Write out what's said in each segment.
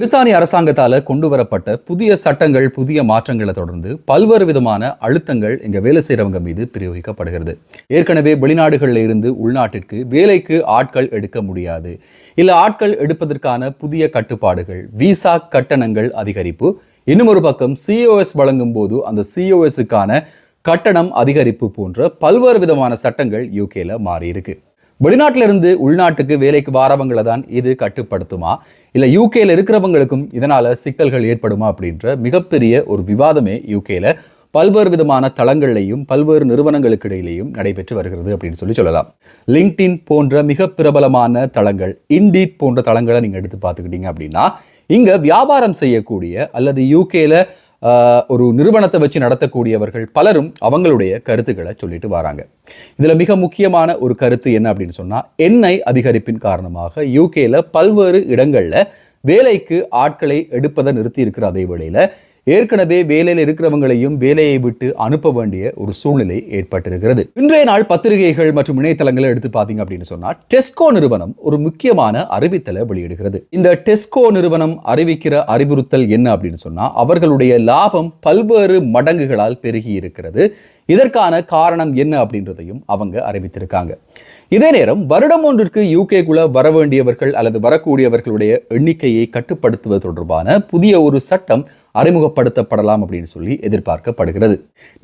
பிரித்தானிய அரசாங்கத்தால் கொண்டு வரப்பட்ட புதிய சட்டங்கள் புதிய மாற்றங்களை தொடர்ந்து பல்வேறு விதமான அழுத்தங்கள் இங்கே வேலை செய்கிறவங்க மீது பிரயோகிக்கப்படுகிறது. ஏற்கனவே வெளிநாடுகளில் இருந்து உள்நாட்டிற்கு வேலைக்கு ஆட்கள் எடுக்க முடியாது. இல்லை ஆட்கள் எடுப்பதற்கான புதிய கட்டுப்பாடுகள் விசா கட்டணங்கள் அதிகரிப்பு. இன்னும் ஒரு பக்கம் சிஓஎஸ் வழங்கும் போது அந்த சிஓஎஸ்க்கான கட்டணம் அதிகரிப்பு போன்ற பல்வேறு விதமான சட்டங்கள் யூகேல மாறியிருக்கு. வெளிநாட்டிலிருந்து உள்நாட்டுக்கு வேலைக்கு வாரவங்களை தான் இது கட்டுப்படுத்துமா? இல்லை யூகேல இருக்கிறவங்களுக்கும் இதனால் சிக்கல்கள் ஏற்படுமா அப்படின்ற மிகப்பெரிய ஒரு விவாதமே யூகேல பல்வேறு விதமான தளங்கள்லையும் பல்வேறு நிறுவனங்களுக்கு இடையிலையும் நடைபெற்று வருகிறது அப்படின்னு சொல்லி சொல்லலாம். லிங்க்டின் போன்ற மிக பிரபலமான தளங்கள் இண்டீட் போன்ற தளங்களை நீங்கள் எடுத்து பார்த்துக்கிட்டீங்க அப்படின்னா இங்கே வியாபாரம் செய்யக்கூடிய அல்லது யூகேல ஒரு நிறுவனத்தை வச்சு நடத்தக்கூடியவர்கள் பலரும் அவங்களுடைய கருத்துக்களை சொல்லிட்டு வராங்க. இதில் மிக முக்கியமான ஒரு கருத்து என்ன அப்படின்னு சொன்னால் எண்ணெய் அதிகரிப்பின் காரணமாக யூகேல பல்வேறு இடங்களில் வேலைக்கு ஆட்களை எடுப்பதை நிறுத்தி இருக்கிற அதே வேளையில் ஏற்கனவே வேலையில் இருக்கிறவங்களையும் வேலையை விட்டு அனுப்ப வேண்டிய ஒரு சூழ்நிலை ஏற்பட்டிருக்கிறது. இன்றைய நாள் பத்திரிகைகள் மற்றும் இணையதளங்களை எடுத்து பார்த்தீங்க அப்படின்னு சொன்னால் டெஸ்கோ நிறுவனம் ஒரு முக்கியமான அறிவித்தலை வெளியிடுகிறது. இந்த டெஸ்கோ நிறுவனம் அறிவிக்கிற அறிவுறுத்தல் என்ன அப்படின்னு சொன்னால் அவர்களுடைய லாபம் பல்வேறு மடங்குகளால் பெருகி இருக்கிறது. இதற்கான காரணம் என்ன அப்படின்றதையும் அவங்க அறிவித்திருக்காங்க. இதே நேரம் வருடம் ஒன்றிற்கு யூகேக்குள்ள வர வேண்டியவர்கள் அல்லது வரக்கூடியவர்களுடைய எண்ணிக்கையை கட்டுப்படுத்துவது தொடர்பான புதிய ஒரு சட்டம் அறிமுகப்படுத்தப்படலாம் அப்படின்னு சொல்லி எதிர்பார்க்கப்படுகிறது.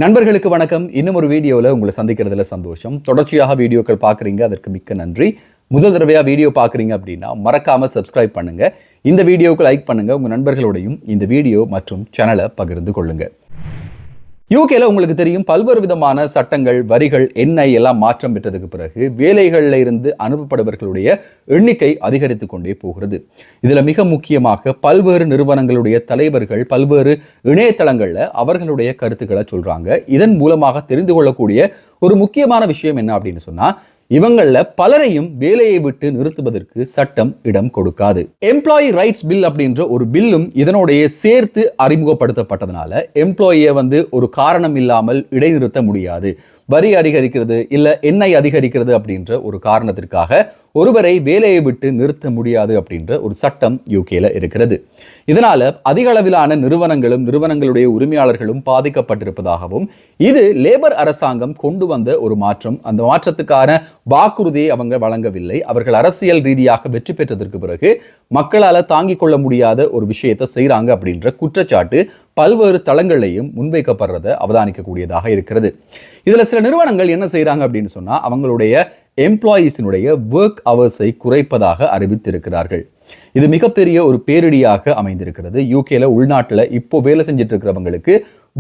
நண்பர்களுக்கு வணக்கம். இன்னும் ஒரு வீடியோவில் உங்களை சந்திக்கிறதுல சந்தோஷம். தொடர்ச்சியாக வீடியோக்கள் பார்க்குறீங்க அதற்கு மிக்க நன்றி. முதல் தடவையாக வீடியோ பார்க்குறீங்க அப்படின்னா மறக்காமல் சப்ஸ்கிரைப் பண்ணுங்கள் இந்த வீடியோவுக்கு லைக் பண்ணுங்கள் உங்கள் நண்பர்களோடையும் இந்த வீடியோ மற்றும் சேனலை பகிர்ந்து கொள்ளுங்கள் யூகேல உங்களுக்கு தெரியும் பல்வேறு விதமான சட்டங்கள் வரிகள் எண்ணெய் எல்லாம் மாற்றம் பெற்றதுக்கு பிறகு வேலைகளில் இருந்து அனுப்பப்படுபவர்களுடைய எண்ணிக்கை அதிகரித்து கொண்டே போகிறது. இதுல மிக முக்கியமாக பல்வேறு நிறுவனங்களுடைய தலைவர்கள் பல்வேறு இணையதளங்களில் அவர்களுடைய கருத்துக்களை சொல்றாங்க. இதன் மூலமாக தெரிந்து கொள்ளக்கூடிய ஒரு முக்கியமான விஷயம் என்ன அப்படின்னு சொன்னா இவங்களில் பலரையும் வேலையை விட்டு நிறுத்துவதற்கு சட்டம் இடம் கொடுக்காது. எம்ப்ளாயி ரைட்ஸ் பில் அப்படின்ற ஒரு பில்லும் இதனுடைய சேர்த்து அறிமுகப்படுத்தப்பட்டதுனால எம்ப்ளாயியை வந்து ஒரு காரணம் இல்லாமல் இடைநிறுத்த முடியாது. வரி அதிகரிக்கிறது இல்லை எண்ணெய் அதிகரிக்கிறது அப்படின்ற ஒரு காரணத்திற்காக ஒருவரை வேலையை விட்டு நிறுத்த முடியாது அப்படின்ற ஒரு சட்டம் யூகேல இருக்கிறது. இதனால அதிக அளவிலான நிறுவனங்களும் நிறுவனங்களுடைய உரிமையாளர்களும் பாதிக்கப்பட்டிருப்பதாகவும் இது லேபர் அரசாங்கம் கொண்டு வந்த ஒரு மாற்றம். அந்த மாற்றத்துக்கான வாக்குறுதியை அவங்க வழங்கவில்லை. அவர்கள் அரசியல் ரீதியாக வெற்றி பெற்றதற்கு பிறகு மக்களால தாங்கிக் கொள்ள முடியாத ஒரு விஷயத்தை செய்கிறாங்க அப்படின்ற குற்றச்சாட்டு பல்வேறு தளங்களையும் முன்வைக்கப்படுறதை அவதானிக்கக்கூடியதாக இருக்கிறது. இதில் சில நிறுவனங்கள் என்ன செய்கிறாங்க அப்படின்னு சொன்னால் அவங்களுடைய எம்ப்ளாயீஸினுடைய ஒர்க் ஹவர்ஸை குறைப்பதாக அறிவித்திருக்கிறார்கள். இது மிகப்பெரிய ஒரு பேரிடியாக அமைந்திருக்கிறது. யூகேல உள்நாட்டில் இப்போ வேலை செஞ்சுட்டு இருக்கிறவங்களுக்கு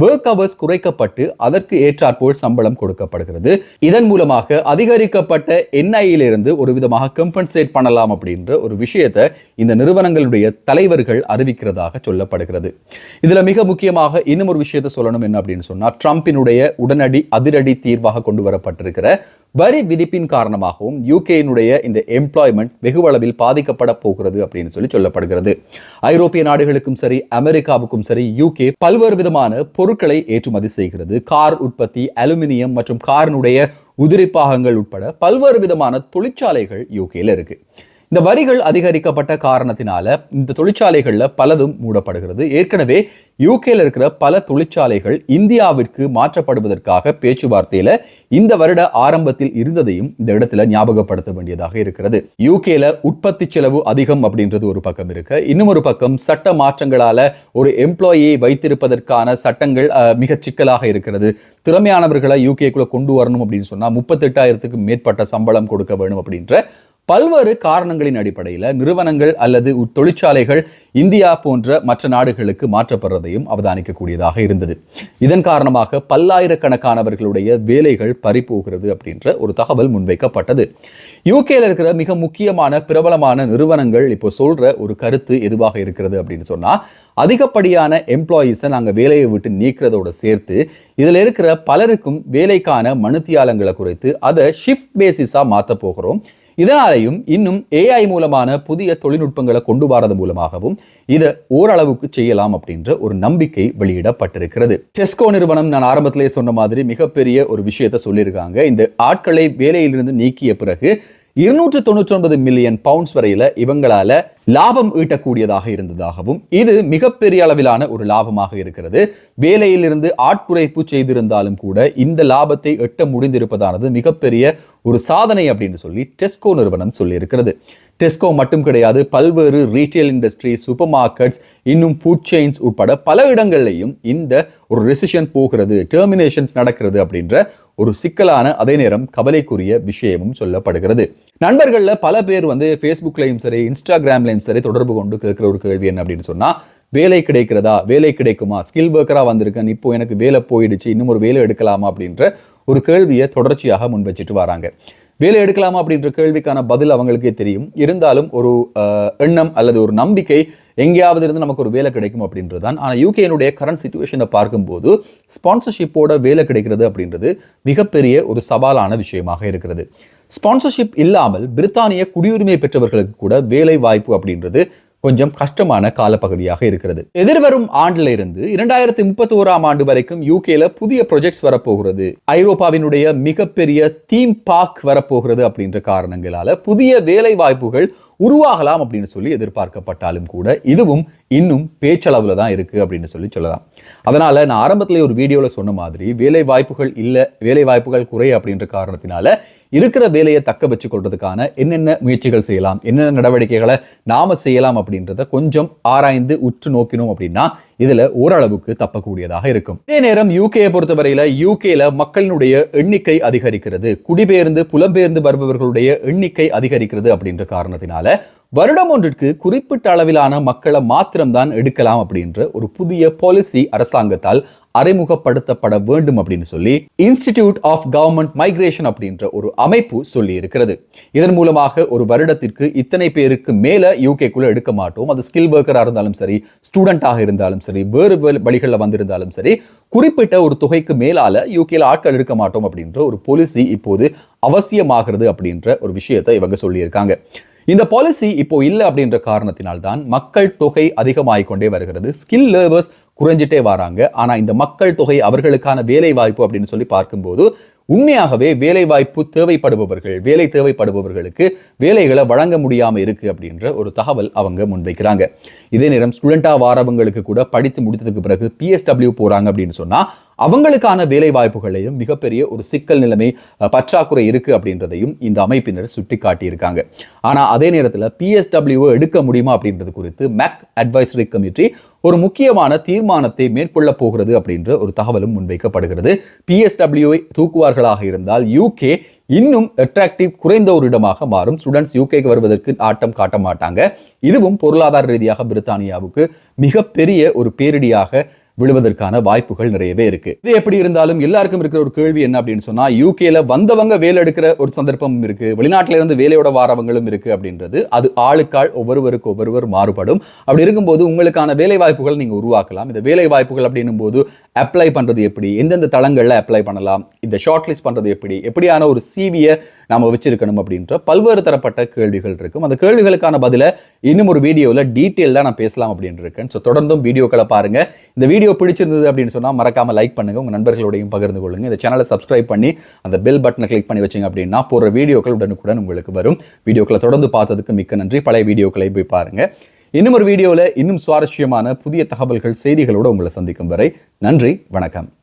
ஒர்க் அவர்ஸ் குறைக்கப்பட்டு அதற்கு ஏற்றாற்போல் சம்பளம் கொடுக்கப்படுகிறது. இதன் மூலமாக அதிகரிக்கப்பட்ட என்ஐயிலிருந்து ஒரு விதமாக கம்பன்சேட் பண்ணலாம் அப்படின்ற ஒரு விஷயத்தை இந்த நிறுவனங்களுடைய தலைவர்கள் அறிவிக்கிறதாக சொல்லப்படுகிறது. இதுல மிக முக்கியமாக இன்னும் ஒரு விஷயத்தை சொல்லணும் என்ன அப்படின்னு சொன்னா ட்ரம்பினுடைய உடனடி அதிரடி தீர்வாக கொண்டு வரப்பட்டிருக்கிற வரி விதிப்பின் காரணமாகவும் யூகேயினுடைய இந்த எம்ப்ளாய்மெண்ட் வெகுவளவில் பாதிக்கப்பட போகிறது அப்படின்னு சொல்லி சொல்லப்படுகிறது. ஐரோப்பிய நாடுகளுக்கும் சரி அமெரிக்காவுக்கும் சரி யூகே பல்வேறு விதமான பொருட்களை ஏற்றுமதி செய்கிறது. கார் உற்பத்தி அலுமினியம் மற்றும் காரினுடைய உதிரி பாகங்கள் உட்பட பல்வேறு விதமான தொழிற்சாலைகள் யூகேல இருக்கு. இந்த வரிகள் அதிகரிக்கப்பட்ட காரணத்தினால இந்த தொழிற்சாலைகளில் பலதும் மூடப்படுகிறது. ஏற்கனவே யூகேல இருக்கிற பல தொழிற்சாலைகள் இந்தியாவிற்கு மாற்றப்படுவதற்காக பேச்சுவார்த்தையில இந்த வருட ஆரம்பத்தில் இருந்ததையும் இந்த இடத்துல ஞாபகப்படுத்த வேண்டியதாக இருக்கிறது. யூகேல உற்பத்தி செலவு அதிகம் அப்படின்றது ஒரு பக்கம் இருக்கு. இன்னும் ஒரு பக்கம் சட்ட மாற்றங்களால ஒரு எம்ப்ளாயியை வைத்திருப்பதற்கான சட்டங்கள் மிக சிக்கலாக இருக்கிறது. திறமையானவர்களை யூகேக்குள்ள கொண்டு வரணும் அப்படின்னு சொன்னா முப்பத்தெட்டாயிரத்துக்கு மேற்பட்ட சம்பளம் கொடுக்க வேணும் அப்படின்ற பல்வேறு காரணங்களின் அடிப்படையில் நிறுவனங்கள் அல்லது தொழிற்சாலைகள் இந்தியா போன்ற மற்ற நாடுகளுக்கு மாற்றப்படுறதையும் அவதானிக்கக்கூடியதாக இருந்தது. இதன் காரணமாக பல்லாயிரக்கணக்கானவர்களுடைய வேலைகள் பறிபோகிறது அப்படின்ற ஒரு தகவல் முன்வைக்கப்பட்டது. யூகேல இருக்கிற மிக முக்கியமான பிரபலமான நிறுவனங்கள் இப்போ சொல்ற ஒரு கருத்து எதுவாக இருக்கிறது அப்படின்னு சொன்னால் அதிகப்படியான எம்ப்ளாயீஸை நாங்கள் வேலையை விட்டு நீக்கிறதோட சேர்த்து இதில் இருக்கிற பலருக்கும் வேலைக்கான மனுத்தியாலங்களை குறைத்து அதை ஷிஃப்ட் பேசிஸாக மாற்ற போகிறோம். இதனாலேயும் இன்னும் ஏஐ மூலமான புதிய தொழில்நுட்பங்களை கொண்டு வரது மூலமாகவும் இதை ஓரளவுக்கு செய்யலாம் அப்படின்ற ஒரு நம்பிக்கை வெளியிடப்பட்டிருக்கிறது. செஸ்கோ நிறுவனம் நான் ஆரம்பத்திலே சொன்ன மாதிரி மிகப்பெரிய ஒரு விஷயத்தை சொல்லியிருக்காங்க. இந்த ஆட்களை வேலையிலிருந்து நீக்கிய பிறகு இருநூற்று தொண்ணூற்றி ஒன்பது மில்லியன் பவுண்ட்ஸ் வரையில இவங்களால லாபம் ஈட்டக்கூடியதாக இருந்ததாகவும் இது மிகப்பெரிய அளவிலான ஒரு லாபமாக இருக்கிறது. வேலையிலிருந்து ஆட்குறைப்பு செய்திருந்தாலும் கூட இந்த லாபத்தை எட்ட முடிந்திருப்பதானது மிகப்பெரிய ஒரு சாதனை அப்படின்னு சொல்லி டெஸ்கோ நிறுவனம் சொல்லியிருக்கிறது. டெஸ்கோ மட்டும் கிடையாது பல்வேறு ரீட்டைல் இண்டஸ்ட்ரி சூப்பர் மார்க்கெட்ஸ் இன்னும் ஃபுட் செயின்ஸ் உட்பட பல இடங்கள்லையும் இந்த ஒரு ரெசிஷன் போகிறது டெர்மினேஷன்ஸ் நடக்கிறது அப்படின்ற ஒரு சிக்கலான அதே நேரம் கவலைக்குரிய விஷயமும் சொல்லப்படுகிறது. நண்பர்களில் பல பேர் வந்து ஃபேஸ்புக்லையும் சரி இன்ஸ்டாகிராம்லையும் சரி தொடர்பு கொண்டு கேட்குற ஒரு கேள்வி என்ன அப்படின்னு சொன்னால் வேலை கிடைக்கிறதா? வேலை கிடைக்குமா? ஸ்கில் ஒர்க்கராக வந்திருக்கேன் இப்போ எனக்கு வேலை போயிடுச்சு இன்னும் ஒரு வேலை எடுக்கலாமா அப்படின்ற ஒரு கேள்வியை தொடர்ச்சியாக முன் வச்சுட்டு வராங்க. வேலை எடுக்கலாமா அப்படின்ற கேள்விக்கான பதில் அவங்களுக்கே தெரியும். இருந்தாலும் ஒரு எண்ணம் அல்லது ஒரு நம்பிக்கை எங்கேயாவது இருந்து நமக்கு ஒரு வேலை கிடைக்கும் அப்படின்றது தான் ஆனால் யூகேனுடைய கரண்ட் சுச்சுவேஷனை பார்க்கும்போது ஸ்பான்சர்ஷிப்போட வேலை கிடைக்கிறது அப்படின்றது மிகப்பெரிய ஒரு சவாலான விஷயமாக இருக்கிறது. ஸ்பான்சர்ஷிப் இல்லாமல் பிரித்தானிய குடியுரிமை பெற்றவர்களுக்கு கூட வேலை வாய்ப்பு அப்படின்றது கொஞ்சம் கஷ்டமான காலப்பகுதியாக இருக்கிறது. எதிர்வரும் ஆண்டிலிருந்து இரண்டாயிரத்தி முப்பத்தி ஓராம் ஆண்டு வரைக்கும் யூகேல புதிய ப்ரொஜெக்ட்ஸ் வரப்போகிறது. ஐரோப்பாவினுடைய மிகப்பெரிய தீம் பார்க் வரப்போகிறது அப்படின்ற காரணங்களால புதிய வேலை வாய்ப்புகள் உருவாகலாம் அப்படின்னு சொல்லி எதிர்பார்க்கப்பட்டாலும் கூட இதுவும் இன்னும் பேச்சளவில் தான் இருக்குது அப்படின்னு சொல்லி சொல்லலாம். அதனால் நான் ஆரம்பத்தில் ஒரு வீடியோவில் சொன்ன மாதிரி வேலை வாய்ப்புகள் இல்லை வேலை வாய்ப்புகள் குறை அப்படின்ற காரணத்தினால இருக்கிற வேலையை தக்க வச்சு கொள்றதுக்கான என்னென்ன முயற்சிகள் செய்யலாம் என்னென்ன நடவடிக்கைகளை நாம செய்யலாம் அப்படின்றத கொஞ்சம் ஆராய்ந்து உற்று நோக்கினோம் அப்படின்னா இதுல ஓரளவுக்கு தப்பக்கூடியதாக இருக்கும். இதே நேரம் யூகேயை பொறுத்தவரையில யூகேல மக்களினுடைய எண்ணிக்கை அதிகரிக்கிறது. குடிபெயர்ந்து புலம்பெயர்ந்து வருபவர்களுடைய எண்ணிக்கை அதிகரிக்கிறது அப்படின்ற காரணத்தினால வருடம் ஒன்றிற்கு குறிப்பிட்ட அளவிலான மக்களை மாத்திரம்தான் எடுக்கலாம் அப்படின்ற ஒரு புதிய பாலிசி அரசாங்கத்தால் அறிமுகப்படுத்தப்பட வேண்டும் அப்படின்னு சொல்லி இன்ஸ்டிடியூட் ஆஃப் கவர்மெண்ட் மைக்ரேஷன் அப்படின்ற ஒரு அமைப்பு சொல்லி இருக்கிறது இதன் மூலமாக ஒரு வருடத்திற்கு இத்தனை பேருக்கு மேல யூகேக்குள்ள எடுக்க மாட்டோம். அது ஸ்கில் ஒர்க்கராக இருந்தாலும் சரி ஸ்டூடெண்டாக இருந்தாலும் சரி வேறு வழிகளில் வந்திருந்தாலும் சரி குறிப்பிட்ட ஒரு தொகைக்கு மேலால யூகேல ஆட்கள் எடுக்க மாட்டோம் அப்படின்ற ஒரு பாலிசி இப்போது அவசியமாகிறது அப்படின்ற ஒரு விஷயத்தை இவங்க சொல்லியிருக்காங்க. இந்த பாலிசி இப்போ இல்லை அப்படின்ற காரணத்தினால்தான் மக்கள் தொகை அதிகமாகிக்கொண்டே வருகிறது. ஸ்கில் லேபர்ஸ் குறைஞ்சிட்டே வராங்க. ஆனா இந்த மக்கள் தொகை அவர்களுக்கான வேலை வாய்ப்பு அப்படின்னு சொல்லி பார்க்கும்போது உண்மையாகவே வேலைவாய்ப்பு தேவைப்படுபவர்கள் வேலை தேவைப்படுபவர்களுக்கு வேலைகளை வழங்க முடியாமல் இருக்கு அப்படின்ற ஒரு தகவல் அவங்க முன்வைக்கிறாங்க. இதே நேரம் ஸ்டூடெண்டா வாரவங்களுக்கு கூட படித்து முடித்ததுக்கு பிறகு பிஎஸ்டபிள்யூ போகிறாங்க அப்படின்னு சொன்னால் அவங்களுக்கான வேலை வாய்ப்புகளையும் மிகப்பெரிய ஒரு சிக்கல் நிலைமை பற்றாக்குறை இருக்கு அப்படின்றதையும் இந்த அமைப்பினர் சுட்டி காட்டியிருக்காங்க ஆனா அதே நேரத்தில் பிஎஸ்டபிள்யூ எடுக்க முடியுமா அப்படின்றது குறித்து மேக் அட்வைசரி கமிட்டி ஒரு முக்கியமான தீர்மானத்தை மேற்கொள்ள போகிறது அப்படின்ற ஒரு தகவலும் முன்வைக்கப்படுகிறது. பிஎஸ்டபிள்யூவை தூக்குவார்களாக இருந்தால் யூகே இன்னும் அட்ராக்டிவ் குறைந்த ஒரு இடமாக மாறும். ஸ்டூடெண்ட்ஸ் யூகேக்கு வருவதற்கு ஆட்டம் காட்ட மாட்டாங்க. இதுவும் பொருளாதார ரீதியாக பிரித்தானியாவுக்கு மிகப்பெரிய ஒரு பேரிடியாக விழுவதற்கான வாய்ப்புகள் நிறையவே இருக்கு. இது எப்படி இருந்தாலும் எல்லாருக்கும் இருக்கிற ஒரு கேள்வி என்ன அப்படின்னு சொன்னா யூகேல வந்தவங்க வேலை எடுக்கிற ஒரு சந்தர்ப்பம் இருக்கு. வெளிநாட்டுல இருந்து வேலையோட வாரவங்களும் இருக்கு அப்படின்றது. அது ஆளுக்காள் ஒவ்வொருவருக்கு ஒவ்வொருவர் மாறுபடும். அப்படி இருக்கும்போது உங்களுக்கான வேலை வாய்ப்புகள் நீங்க உருவாக்கலாம். இந்த வேலை வாய்ப்புகள் அப்படின்னும் போது அப்ளை பண்றது எப்படி? எந்தெந்த தளங்கள்ல அப்ளை பண்ணலாம்? இந்த ஷார்ட் லிஸ்ட் பண்றது எப்படி? எப்படியான ஒரு சிவியை நாம வச்சிருக்கணும் அப்படின்ற பல்வேறு தரப்பட்ட கேள்விகள் இருக்கும். அந்த கேள்விகளுக்கான பதில இன்னும் ஒரு வீடியோவில் டீட்டெயிலாக நான் பேசலாம் அப்படின்னு இருக்கேன். ஸோ தொடர்ந்தும் வீடியோக்களை பாருங்க. இந்த வீடியோ பிடிச்சிருந்தது அப்படின்னு சொன்னா மறக்காம லைக் பண்ணுங்க. உங்கள் நண்பர்களோடையும் பகிர்ந்து கொள்ளுங்க. இந்த சேனலை சப்ஸ்கிரைப் பண்ணி அந்த பெல் பட்டனை கிளிக் பண்ணி வச்சீங்க அப்படின்னா போற வீடியோக்கள் உடனுக்குடன் உங்களுக்கு வரும். வீடியோக்களை தொடர்ந்து பார்த்ததுக்கு மிக்க நன்றி. பழைய வீடியோக்களை போய் பாருங்க. இன்னும் ஒரு வீடியோவில் இன்னும் சுவாரஸ்யமான புதிய தகவல்கள் செய்திகளோடு உங்களை சந்திக்கும் வரை நன்றி வணக்கம்.